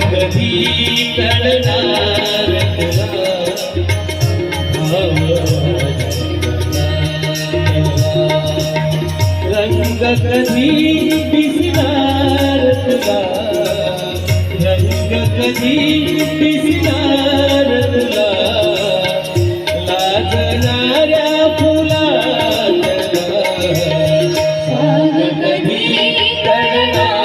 कधी कळणार आणि कधी रंग कधी दिसणार तुला रंग कधी दिसणार करना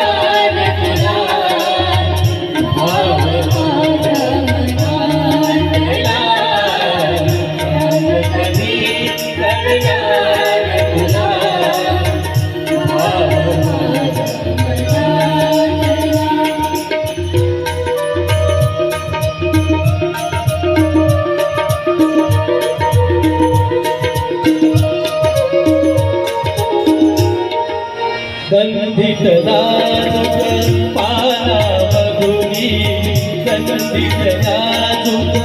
गंधित नाजुक पानामधुनी गंधित नाजुक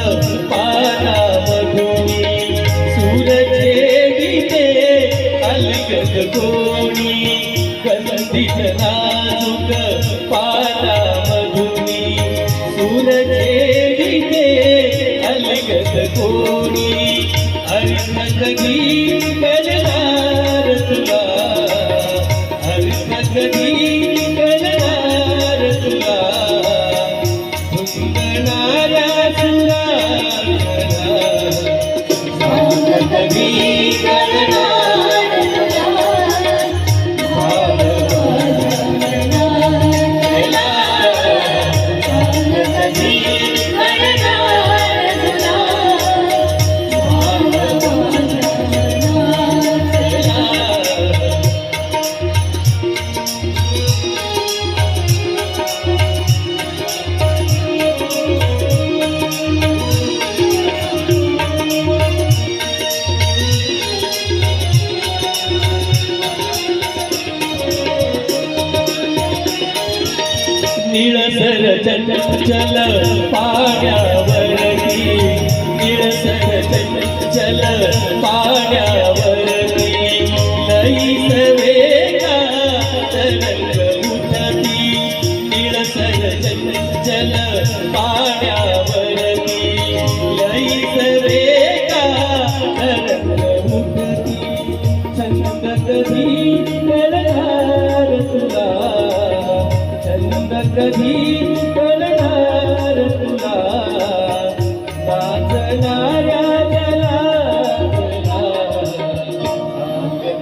पानामधुनी सूरजे गीते अलगद गोणी गंधित नाजुक पानामधुनी सूरजे गीते अलगद गोणी अर्थ कधी Sangat kami निळसर चल पाण्यावरती निळसर चल पाण्यावर कधी करणार तुला नाचणाऱ्या जलाला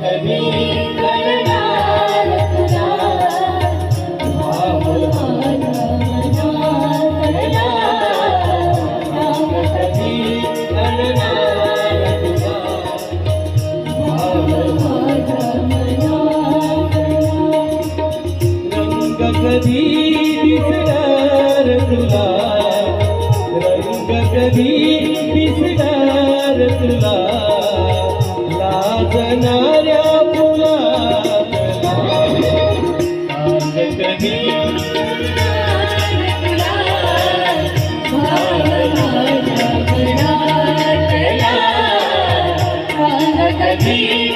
कधी कधी तुला रंग कधी कधी दिसणार तुला. लाजणाऱ्या फुलाला कधी कधी